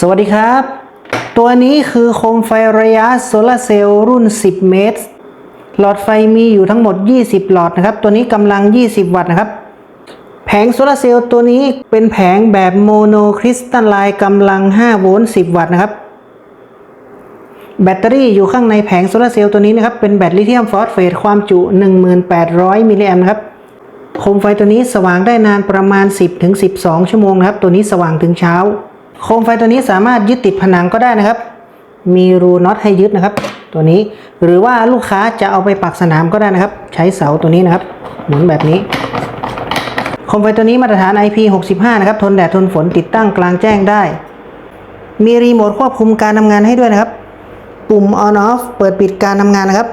สวัสดีครับ ตัวนี้คือโคมไฟระยะโซลาเซลล์รุ่น 10 เมตร หลอดไฟมีอยู่ทั้งหมด 20 หลอดนะครับ ตัวนี้กำลัง 20 วัตต์นะครับ แผงโซลาเซลล์ตัวนี้เป็นแผงแบบโมโนคริสตัลไลน์กำลัง 5 โวลต์ 10 วัตต์นะครับ แบตเตอรี่อยู่ข้างในแผงโซลาเซลล์ตัวนี้นะครับ เป็นแบตลิเธียมฟอสเฟตความจุ 1800 มิลลิแอมป์ครับโคมไฟตัวนี้สว่างได้นานประมาณ 10-12 ชั่วโมงนะครับ ตัวนี้สว่างถึงเช้า โคมไฟตัวนี้สามารถยึดติดผนังก็ได้นะครับ มีรูน็อตให้ยึดนะครับ ตัวนี้หรือว่าลูกค้าจะเอาไปปักสนามก็ได้นะครับ ใช้เสาตัวนี้นะครับ หมุนแบบนี้โคมไฟตัวนี้มาตรฐาน IP65 นะครับทนแดดทนฝนติดตั้งกลางแจ้งได้ มีรีโมทควบคุมการทำงานให้ด้วยนะครับ ปุ่ม on off เปิดปิดการทำงานนะครับ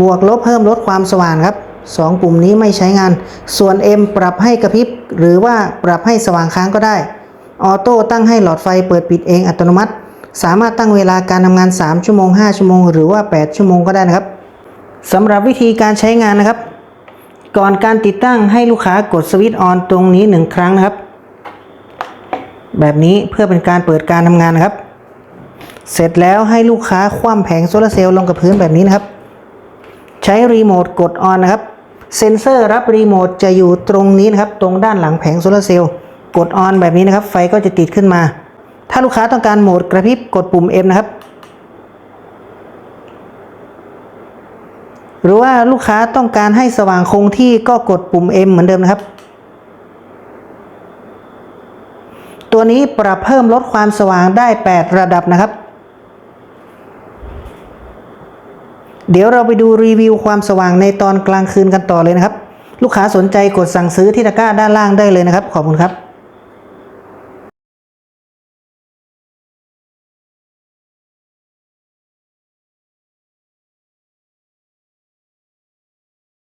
บวกลบเพิ่มลดความสว่างครับสองปุ่มนี้ไม่ใช้งาน ส่วน M ปรับให้กระพริบ หรือว่าปรับให้สว่างค้างก็ได้ ออโต้ตั้งให้หลอดไฟเปิดปิดเองอัตโนมัติ สามารถตั้งเวลาการทำงาน 3 ชั่วโมง 5 ชั่วโมง หรือว่า 8 ชั่วโมงก็ได้นะครับสำหรับวิธีการใช้งานนะครับ ก่อนการติดตั้งให้ลูกค้ากดสวิตช์ออนตรงนี้ 1 ครั้งนะครับ แบบนี้เพื่อเป็นการเปิดการทำงานนะครับ เสร็จแล้วให้ลูกค้าคว่ำแผงโซลาเซลล์ลงกับพื้นแบบนี้นะครับ ใช้รีโมทกดออนนะครับ เซ็นเซอร์รับรีโมทจะอยู่ตรงนี้นะครับ ตรงด้านหลังแผงโซลาเซลล์ กดออนแบบนี้นะครับ ไฟก็จะติดขึ้นมา ถ้าลูกค้าต้องการโหมดกระพริบกดปุ่ม M นะครับ หรือว่าลูกค้าต้องการให้สว่างคงที่ก็กดปุ่ม M เหมือนเดิมนะครับ ตัวนี้ปรับเพิ่มลดความสว่างได้ 8 ระดับนะครับเดี๋ยวเราไปดูรีวิวความสว่างในตอนกลางคืนกันต่อเลยนะครับ ลูกค้าสนใจกดสั่งซื้อที่ตะกร้าด้านล่างได้เลยนะครับ ขอบคุณครับ